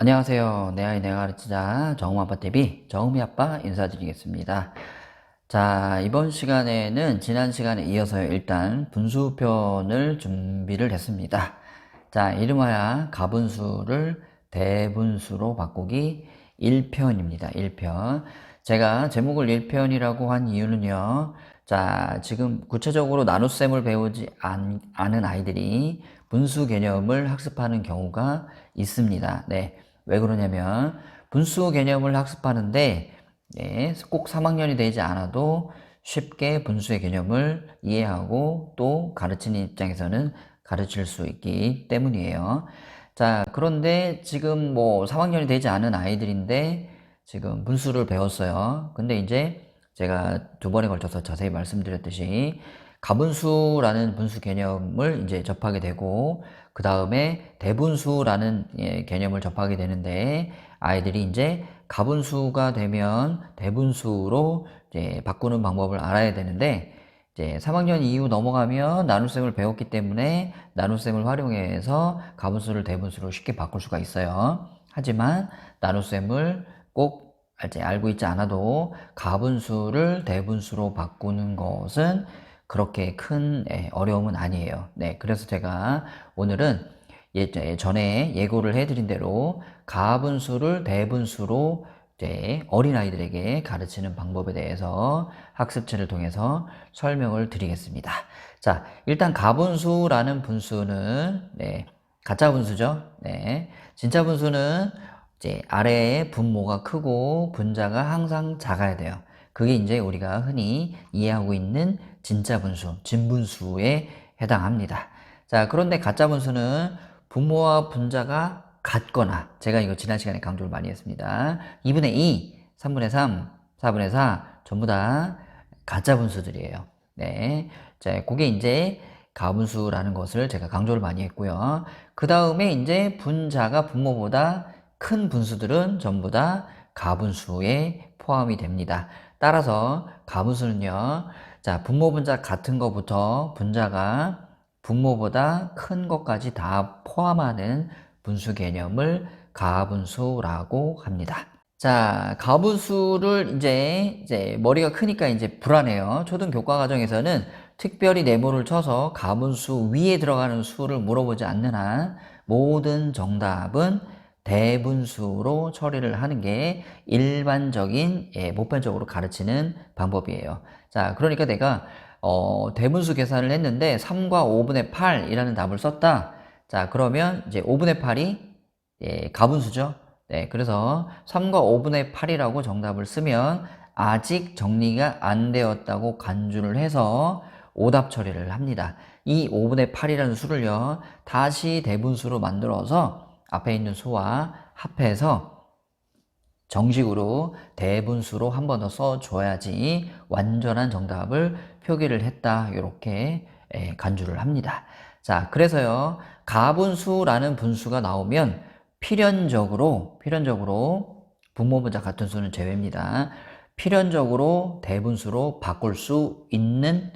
안녕하세요. 내 아이 내가 가르치자 정우아빠 TV 정우미 아빠 인사드리겠습니다. 자, 이번 시간에는 지난 시간에 이어서 일단 분수편을 준비를 했습니다. 자, 이름하여 가분수를 대분수로 바꾸기 1편입니다. 1편. 제가 제목을 1편이라고 한 이유는요. 자, 지금 구체적으로 나눗셈을 배우지 않, 않은 아이들이 분수 개념을 학습하는 경우가 있습니다. 네. 왜 그러냐면 분수 개념을 학습하는데 네, 꼭 3학년이 되지 않아도 쉽게 분수의 개념을 이해하고 또 가르치는 입장에서는 가르칠 수 있기 때문이에요. 자, 그런데 지금 뭐 3학년이 되지 않은 아이들인데 지금 분수를 배웠어요. 근데 이제 제가 두 번에 걸쳐서 자세히 말씀드렸듯이 가분수라는 분수 개념을 이제 접하게 되고 그 다음에 대분수라는 예, 개념을 접하게 되는데 아이들이 이제 가분수가 되면 대분수로 이제 바꾸는 방법을 알아야 되는데 이제 3학년 이후 넘어가면 나눗셈을 배웠기 때문에 나눗셈을 활용해서 가분수를 대분수로 쉽게 바꿀 수가 있어요. 하지만 나눗셈을 꼭 알고 있지 않아도 가분수를 대분수로 바꾸는 것은 그렇게 큰 예, 어려움은 아니에요. 네, 그래서 제가 오늘은 예 전에 예고를 해드린 대로 가분수를 대분수로 이제 어린아이들에게 가르치는 방법에 대해서 학습체를 통해서 설명을 드리겠습니다. 자, 일단 가분수라는 분수는 네, 가짜 분수죠. 네, 진짜 분수는 이제 아래에 분모가 크고 분자가 항상 작아야 돼요. 그게 이제 우리가 흔히 이해하고 있는 진짜 분수, 진분수에 해당합니다. 자, 그런데 가짜 분수는 분모와 분자가 같거나, 제가 이거 지난 시간에 강조를 많이 했습니다. 2분의 2, 3분의 3, 4분의 4, 전부 다 가짜 분수들이에요. 네. 자, 그게 이제 가분수라는 것을 제가 강조를 많이 했고요. 그 다음에 이제 분자가 분모보다 큰 분수들은 전부 다 가분수에 포함이 됩니다. 따라서 가분수는요, 자, 분모 분자 같은 것부터 분자가 분모보다 큰 것까지 다 포함하는 분수 개념을 가분수라고 합니다. 자, 가분수를 이제, 이제 머리가 크니까 이제 불안해요. 초등 교과 과정에서는 특별히 네모를 쳐서 가분수 위에 들어가는 수를 물어보지 않는 한 모든 정답은 대분수로 처리를 하는 게 일반적인 예, 보편적으로 가르치는 방법이에요. 자, 그러니까 내가 어, 대분수 계산을 했는데 3과 5분의 8이라는 답을 썼다. 자, 그러면 이제 5분의 8이 예, 가분수죠. 네, 그래서 3과 5분의 8이라고 정답을 쓰면 아직 정리가 안 되었다고 간주를 해서 오답 처리를 합니다. 이 5분의 8이라는 수를요, 다시 대분수로 만들어서 앞에 있는 수와 합해서 정식으로 대분수로 한 번 더 써줘야지 완전한 정답을 표기를 했다. 이렇게 간주를 합니다. 자, 그래서요, 가분수라는 분수가 나오면 필연적으로, 필연적으로 분모분자 같은 수는 제외입니다. 필연적으로 대분수로 바꿀 수 있는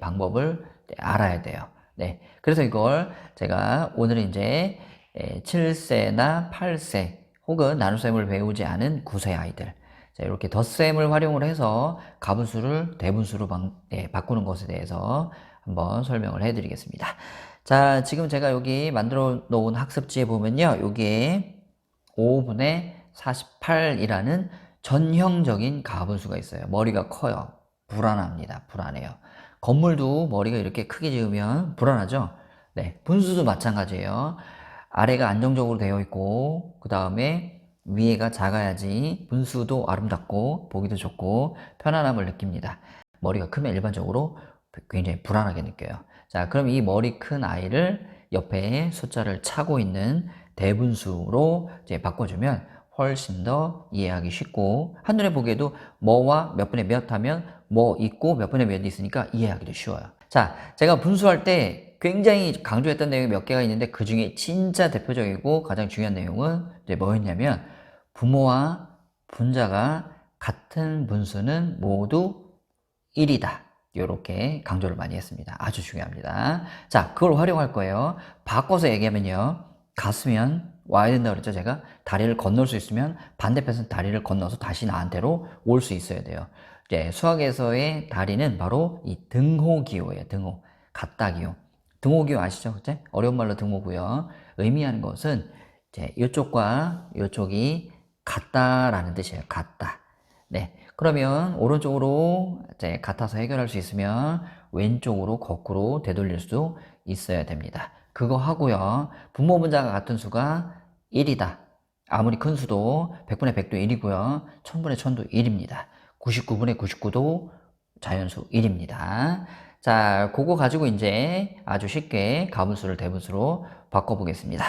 방법을 알아야 돼요. 네. 그래서 이걸 제가 오늘 이제 7세나 8세 혹은 나눗셈을 배우지 않은 9세 아이들 자, 이렇게 덧셈을 활용을 해서 가분수를 대분수로 방, 예, 바꾸는 것에 대해서 한번 설명을 해드리겠습니다. 자, 지금 제가 여기 만들어 놓은 학습지에 보면요. 여기에 5분의 48이라는 전형적인 가분수가 있어요. 머리가 커요. 불안합니다. 불안해요. 건물도 머리가 이렇게 크게 지으면 불안하죠? 네, 분수도 마찬가지예요. 아래가 안정적으로 되어 있고 그 다음에 위에가 작아야지 분수도 아름답고 보기도 좋고 편안함을 느낍니다. 머리가 크면 일반적으로 굉장히 불안하게 느껴요. 자, 그럼 이 머리 큰 아이를 옆에 숫자를 차고 있는 대분수로 이제 바꿔주면 훨씬 더 이해하기 쉽고 한눈에 보기에도 뭐와 몇 분의 몇 하면 뭐 있고 몇 분의 몇 있으니까 이해하기도 쉬워요. 자, 제가 분수할 때 굉장히 강조했던 내용이 몇 개가 있는데 그 중에 진짜 대표적이고 가장 중요한 내용은 이제 뭐였냐면 부모와 분자가 같은 분수는 모두 1이다. 이렇게 강조를 많이 했습니다. 아주 중요합니다. 자, 그걸 활용할 거예요. 바꿔서 얘기하면요. 같으면 와야 된다 그랬죠 제가 다리를 건널 수 있으면 반대편에서 다리를 건너서 다시 나한테로 올 수 있어야 돼요 이제 수학에서의 다리는 바로 이 등호기호예요 등호 같다기호 등호기호 아시죠 그제 어려운 말로 등호고요 의미하는 것은 이제 이쪽과 이쪽이 같다라는 뜻이에요 같다 네 그러면 오른쪽으로 이제 같아서 해결할 수 있으면 왼쪽으로 거꾸로 되돌릴 수도 있어야 됩니다. 그거 하고요. 분모 분자가 같은 수가 1이다. 아무리 큰 수도 100분의 100도 1이고요. 1000분의 1000도 1입니다. 99분의 99도 자연수 1입니다. 자, 그거 가지고 이제 아주 쉽게 가분수를 대분수로 바꿔보겠습니다.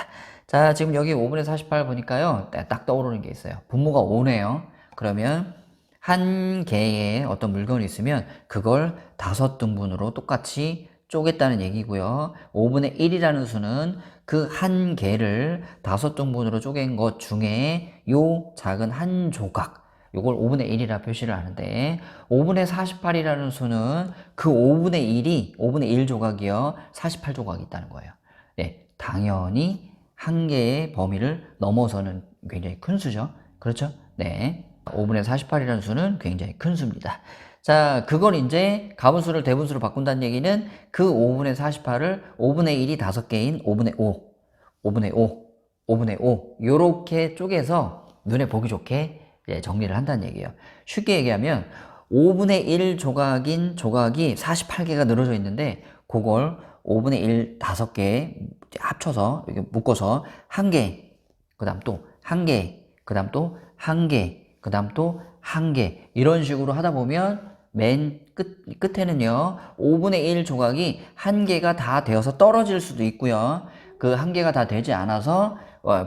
자, 지금 여기 5분의 48 보니까요. 딱 떠오르는 게 있어요. 분모가 5네요. 그러면 한 개의 어떤 물건이 있으면 그걸 다섯 등분으로 똑같이 쪼갰다는 얘기고요. 5분의 1이라는 수는 그 한 개를 다섯 등분으로 쪼갠 것 중에 요 작은 한 조각 요걸 5분의 1이라 표시를 하는데 5분의 48이라는 수는 그 5분의 1이 5분의 1 조각이요 48 조각이 있다는 거예요. 네, 당연히 한 개의 범위를 넘어서는 굉장히 큰 수죠. 그렇죠? 네. 5분의 48이라는 수는 굉장히 큰 수입니다. 자, 그걸 이제 가분수를 대분수로 바꾼다는 얘기는 그 5분의 48을 5분의 1이 5개인 5분의 5, 5분의 5, 5분의 5 요렇게 쪼개서 눈에 보기 좋게 정리를 한다는 얘기예요. 쉽게 얘기하면 5분의 1 조각인 조각이 48개가 늘어져 있는데 그걸 5분의 1 5개 합쳐서 이렇게 묶어서 한 개, 그 다음 또 한 개, 그 다음 또 한 개, 그 다음 또 한 개 이런 식으로 하다 보면 맨 끝, 끝에는요 5분의 1 조각이 한 개가 다 되어서 떨어질 수도 있고요 그 한 개가 다 되지 않아서 어,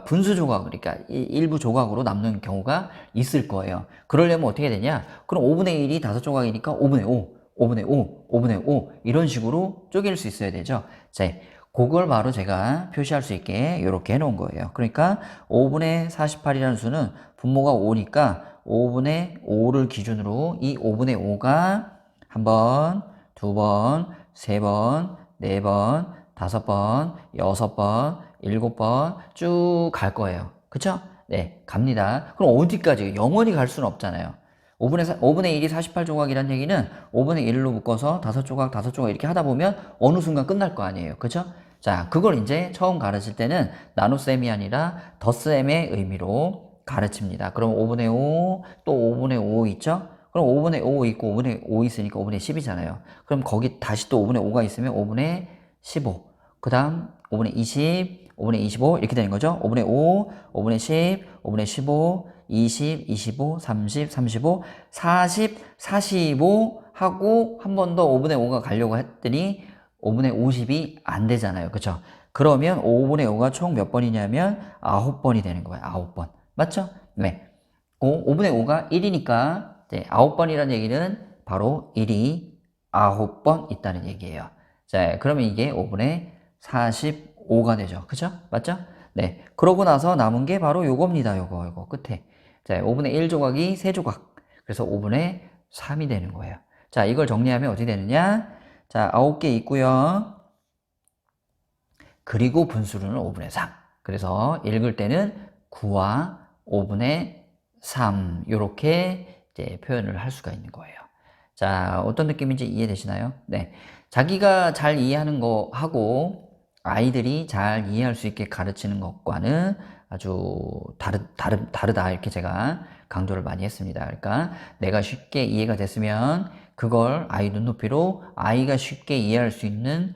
분수 조각 그러니까 일부 조각으로 남는 경우가 있을 거예요. 그러려면 어떻게 되냐? 그럼 5분의 1이 다섯 조각이니까 5분의 5 5분의 5 5분의 5 이런 식으로 쪼갤 수 있어야 되죠. 자 그걸 바로 제가 표시할 수 있게 이렇게 해놓은 거예요. 그러니까 5분의 48이라는 수는 분모가 5니까 5분의 5를 기준으로 이 5분의 5가 한 번, 두 번, 세 번, 네 번, 다섯 번, 여섯 번, 일곱 번 쭉 갈 거예요. 그쵸? 네, 갑니다. 그럼 어디까지? 영원히 갈 수는 없잖아요. 5분의, 4, 5분의 1이 48조각이란 얘기는 5분의 1로 묶어서 5조각, 5조각 이렇게 하다 보면 어느 순간 끝날 거 아니에요. 그쵸? 자, 그걸 이제 처음 가르칠 때는 나눗셈이 아니라 덧셈의 의미로 가르칩니다. 그럼 5분의 5, 또 5분의 5 있죠? 그럼 5분의 5 있고 5분의 5 있으니까 5분의 10이잖아요. 그럼 거기 다시 또 5분의 5가 있으면 5분의 15. 그 다음 5분의 20, 5분의 25 이렇게 되는 거죠. 5분의 5, 5분의 10, 5분의 15, 20, 25, 30, 35, 40, 45 하고 한 번 더 5분의 5가 가려고 했더니 5분의 50이 안 되잖아요. 그쵸? 그러면 5분의 5가 총 몇 번이냐면 9번이 되는 거예요. 9번. 맞죠? 네. 5, 5분의 5가 1이니까 이제 9번이라는 얘기는 바로 1이 9번 있다는 얘기예요. 자, 그러면 이게 5분의 45가 되죠. 그죠? 맞죠? 네. 그러고 나서 남은 게 바로 요겁니다. 요거, 요거 끝에. 자, 5분의 1 조각이 3조각. 그래서 5분의 3이 되는 거예요. 자, 이걸 정리하면 어떻게 되느냐? 자, 9개 있고요. 그리고 분수는 5분의 3. 그래서 읽을 때는 9와 5분의 3 이렇게 이제 표현을 할 수가 있는 거예요. 자, 어떤 느낌인지 이해되시나요? 네. 자기가 잘 이해하는 거 하고 아이들이 잘 이해할 수 있게 가르치는 것과는 아주 다르, 다르, 다르다 이렇게 제가 강조를 많이 했습니다. 그러니까 내가 쉽게 이해가 됐으면 그걸 아이 눈높이로 아이가 쉽게 이해할 수 있는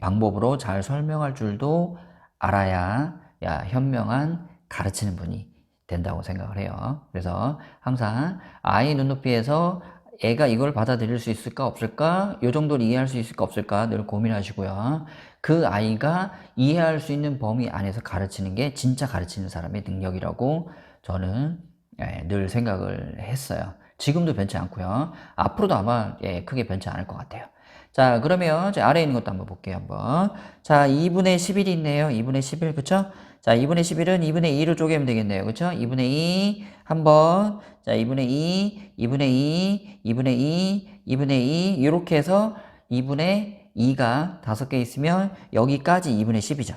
방법으로 잘 설명할 줄도 알아야 야, 현명한 가르치는 분이 된다고 생각을 해요. 그래서 항상 아이 눈높이에서 애가 이걸 받아들일 수 있을까 없을까 이 정도를 이해할 수 있을까 없을까 늘 고민하시고요. 그 아이가 이해할 수 있는 범위 안에서 가르치는 게 진짜 가르치는 사람의 능력이라고 저는 예, 늘 생각을 했어요. 지금도 변치 않고요. 앞으로도 아마 예, 크게 변치 않을 것 같아요. 자 그러면 아래에 있는 것도 한번 볼게요. 한번 자 2분의 11이 있네요. 2분의 11 그쵸? 자, 2분의 11은 2분의 2로 쪼개면 되겠네요. 그쵸? 2분의 2, 한 번. 자, 2분의 2, 2분의 2, 2분의 2, 2분의 2. 이렇게 해서 2분의 2가 5개 있으면 여기까지 2분의 10이죠.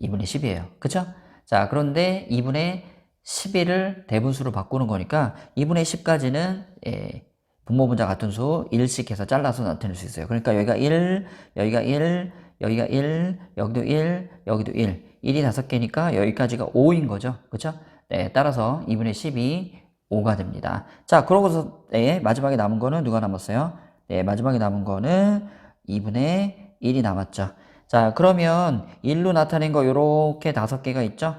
2분의 10이에요. 그쵸? 자, 그런데 2분의 11을 대분수로 바꾸는 거니까 2분의 10까지는 예, 분모분자 같은 수 1씩 해서 잘라서 나타낼 수 있어요. 그러니까 여기가 1, 여기가 1, 여기가 1, 여기도 1, 여기도 1. 1이 다섯 개니까 여기까지가 5인 거죠. 그렇죠? 네, 따라서 2분의 10이 5가 됩니다. 자, 그러고서 네, 마지막에 남은 거는 누가 남았어요? 네, 마지막에 남은 거는 2분의 1이 남았죠. 자, 그러면 1로 나타낸 거 요렇게 다섯 개가 있죠?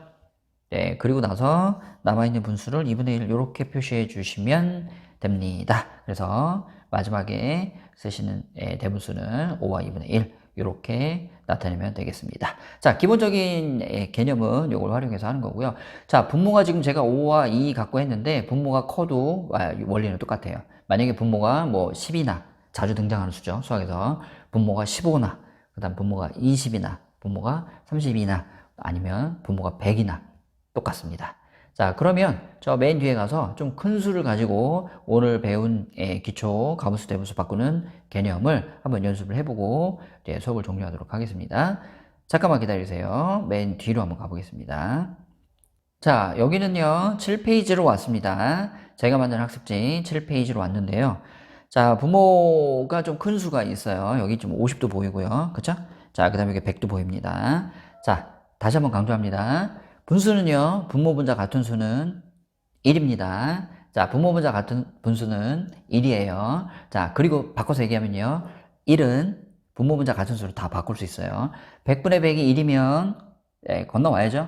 네, 그리고 나서 남아있는 분수를 2분의 1 이렇게 표시해 주시면 됩니다. 그래서 마지막에 쓰시는 예, 대분수는 5와 2분의 1 이렇게 나타내면 되겠습니다. 자, 기본적인 예, 개념은 이걸 활용해서 하는 거고요. 자, 분모가 지금 제가 5와 2 갖고 했는데 분모가 커도 아, 원리는 똑같아요. 만약에 분모가 뭐 10이나 자주 등장하는 수죠. 수학에서 분모가 15나 그 다음 분모가 20이나 분모가 30이나 아니면 분모가 100이나 똑같습니다. 자, 그러면 저 맨 뒤에 가서 좀 큰 수를 가지고 오늘 배운 예, 기초 가분수 대분수 바꾸는 개념을 한번 연습을 해보고 이제 수업을 종료하도록 하겠습니다. 잠깐만 기다리세요. 맨 뒤로 한번 가보겠습니다. 자, 여기는요, 7페이지로 왔습니다. 제가 만든 학습지 7페이지로 왔는데요. 자, 부모가 좀 큰 수가 있어요. 여기 좀 50도 보이고요. 그쵸? 자, 그 다음에 여기 100도 보입니다. 자, 다시 한번 강조합니다. 분수는요, 분모분자 같은 수는 1입니다. 자, 분모분자 같은 분수는 1이에요. 자, 그리고 바꿔서 얘기하면요. 1은 분모분자 같은 수로 다 바꿀 수 있어요. 100분의 100이 1이면 예, 건너와야죠.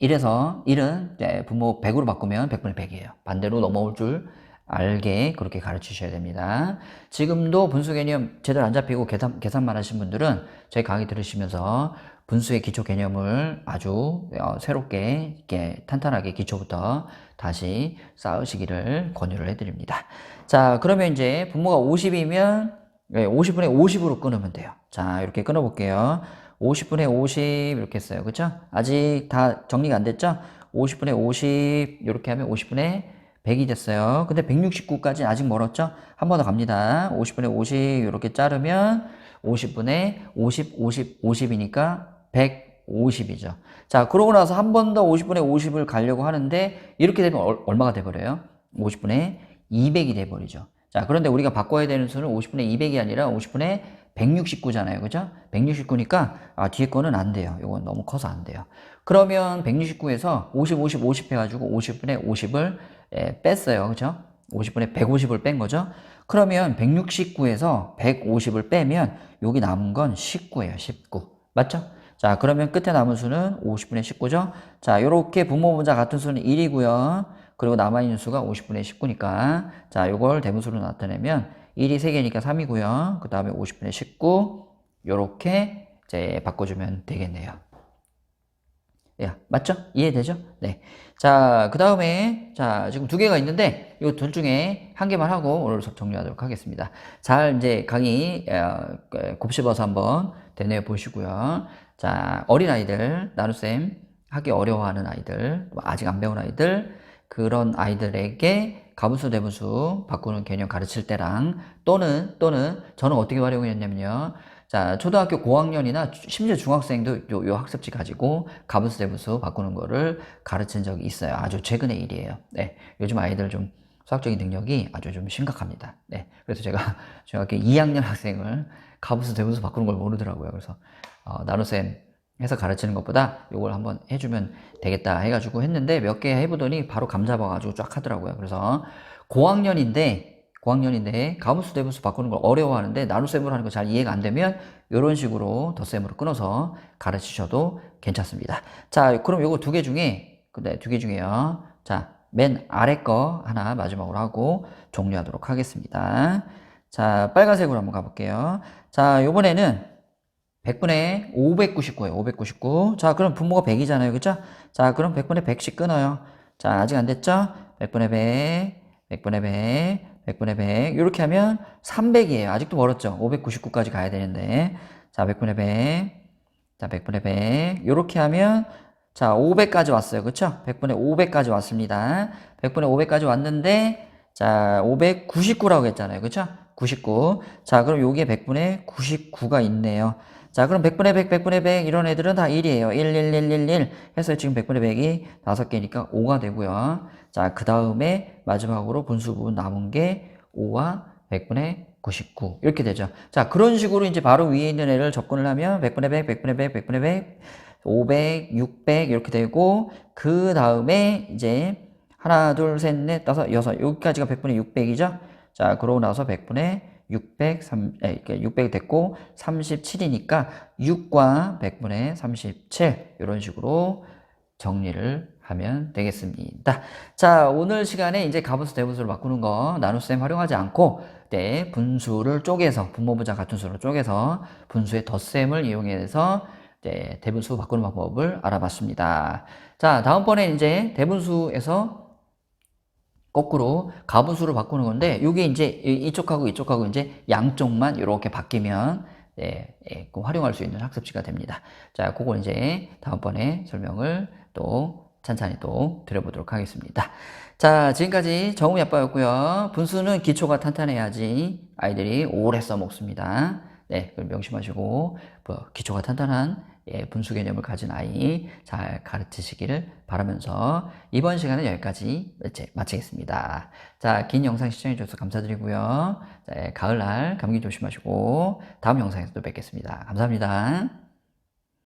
1에서 1은 예, 분모 100으로 바꾸면 100분의 100이에요. 반대로 넘어올 줄 알게 그렇게 가르치셔야 됩니다. 지금도 분수 개념 제대로 안 잡히고 계산, 계산만 하신 분들은 저희 강의 들으시면서 분수의 기초 개념을 아주 어, 새롭게 이렇게 탄탄하게 기초부터 다시 쌓으시기를 권유를 해드립니다. 자, 그러면 이제 분모가 50이면 50분의 50으로 끊으면 돼요. 자, 이렇게 끊어볼게요. 50분의 50 이렇게 했어요. 그쵸? 아직 다 정리가 안 됐죠? 50분의 50 이렇게 하면 50분의 100이 됐어요. 근데 169까지 아직 멀었죠? 한 번 더 갑니다. 50분의 50 이렇게 자르면 50분의 50, 50, 50이니까 150이죠. 자, 그러고 나서 한 번 더 50분의 50을 가려고 하는데 이렇게 되면 얼, 얼마가 돼버려요? 50분의 200이 돼버리죠. 자, 그런데 우리가 바꿔야 되는 수는 50분의 200이 아니라 50분의 169잖아요. 그죠? 169니까 아, 뒤에 거는 안 돼요. 이건 너무 커서 안 돼요. 그러면 169에서 50, 50, 50 해가지고 50분의 50을 예, 뺐어요. 그죠? 50분의 150을 뺀 거죠? 그러면 169에서 150을 빼면 여기 남은 건 19예요. 19. 맞죠? 자, 그러면 끝에 남은 수는 50분의 19죠? 자, 요렇게 분모분자 같은 수는 1이고요. 그리고 남아있는 수가 50분의 19니까 자, 요걸 대분수로 나타내면 1이 3개니까 3이고요. 그 다음에 50분의 19 요렇게 이제 바꿔주면 되겠네요. 야, 맞죠? 이해되죠? 네. 자, 그 다음에, 자, 지금 두 개가 있는데, 이 둘 중에 한 개만 하고 오늘 수업 정리하도록 하겠습니다. 잘 이제 강의, 어, 곱씹어서 한번 되뇌어 보시고요. 자, 어린아이들, 나루쌤, 하기 어려워하는 아이들, 뭐 아직 안 배운 아이들, 그런 아이들에게 가분수 대분수 바꾸는 개념 가르칠 때랑 또는, 또는 저는 어떻게 활용했냐면요. 자, 초등학교 고학년이나 심지어 중학생도 요, 요 학습지 가지고 가분수 대분수 바꾸는 거를 가르친 적이 있어요. 아주 최근의 일이에요. 네. 요즘 아이들 좀 수학적인 능력이 아주 좀 심각합니다. 네. 그래서 제가 중학교 2학년 학생을 가분수 대분수 바꾸는 걸 모르더라고요. 그래서, 어, 나노쌤 해서 가르치는 것보다 이걸 한번 해주면 되겠다 해가지고 했는데 몇 개 해보더니 바로 감 잡아가지고 쫙 하더라고요. 그래서 고학년인데 고학년인데 가분수 대분수 바꾸는 걸 어려워하는데 나눗셈으로 하는 거 잘 이해가 안 되면 이런 식으로 덧셈으로 끊어서 가르치셔도 괜찮습니다. 자, 그럼 요거 두 개 중에 근데 두개 중에요. 자, 맨 아래 거 하나 마지막으로 하고 종료하도록 하겠습니다. 자, 빨간색으로 한번 가볼게요. 자, 요번에는 100분의 599예요. 599. 자, 그럼 분모가 100이잖아요. 그죠? 자, 그럼 100분의 100씩 끊어요. 자, 아직 안 됐죠? 100분의 100, 100분의 100, 100분의 100 이렇게 하면 300이에요. 아직도 멀었죠. 599까지 가야 되는데 자 100분의 100 자 100분의 100 이렇게 하면 자 500까지 왔어요. 그쵸? 100분의 500까지 왔습니다. 100분의 500까지 왔는데 자 599라고 했잖아요. 그쵸? 99. 자 그럼 여기에 100분의 99가 있네요. 자, 그럼 100분의 100, 100분의 100 이런 애들은 다 1이에요. 1, 1, 1, 1, 1 해서 지금 100분의 100이 5개니까 5가 되고요. 자, 그 다음에 마지막으로 분수 부분 남은 게 5와 100분의 99 이렇게 되죠. 자, 그런 식으로 이제 바로 위에 있는 애를 접근을 하면 100분의 100, 100분의 100, 100분의 100, 500, 600 이렇게 되고 그 다음에 이제 하나, 둘, 셋, 넷, 다섯, 여섯 여기까지가 100분의 600이죠. 자, 그러고 나서 100분의 600, 3, 에, 600 됐고 37이니까 6과 100분의 37 이런 식으로 정리를 하면 되겠습니다. 자, 오늘 시간에 이제 가분수 대분수를 바꾸는 거 나눗셈 활용하지 않고 네, 분수를 쪼개서 분모분자 같은 수로 쪼개서 분수의 덧셈을 이용해서 네, 대분수 바꾸는 방법을 알아봤습니다. 자, 다음번에 이제 대분수에서 거꾸로 가분수를 바꾸는 건데 이게 이제 이- 이쪽하고 이쪽하고 이제 양쪽만 이렇게 바뀌면 예, 예, 그 활용할 수 있는 학습지가 됩니다. 자, 그거 이제 다음번에 설명을 또 찬찬히 또 드려보도록 하겠습니다. 자, 지금까지 정우미 아빠였고요. 분수는 기초가 탄탄해야지 아이들이 오래 써먹습니다. 네, 그걸 명심하시고 뭐, 기초가 탄탄한 예, 분수 개념을 가진 아이 잘 가르치시기를 바라면서 이번 시간은 여기까지 마치겠습니다. 자, 긴 영상 시청해주셔서 감사드리고요. 자, 예, 가을날 감기 조심하시고 다음 영상에서 또 뵙겠습니다. 감사합니다.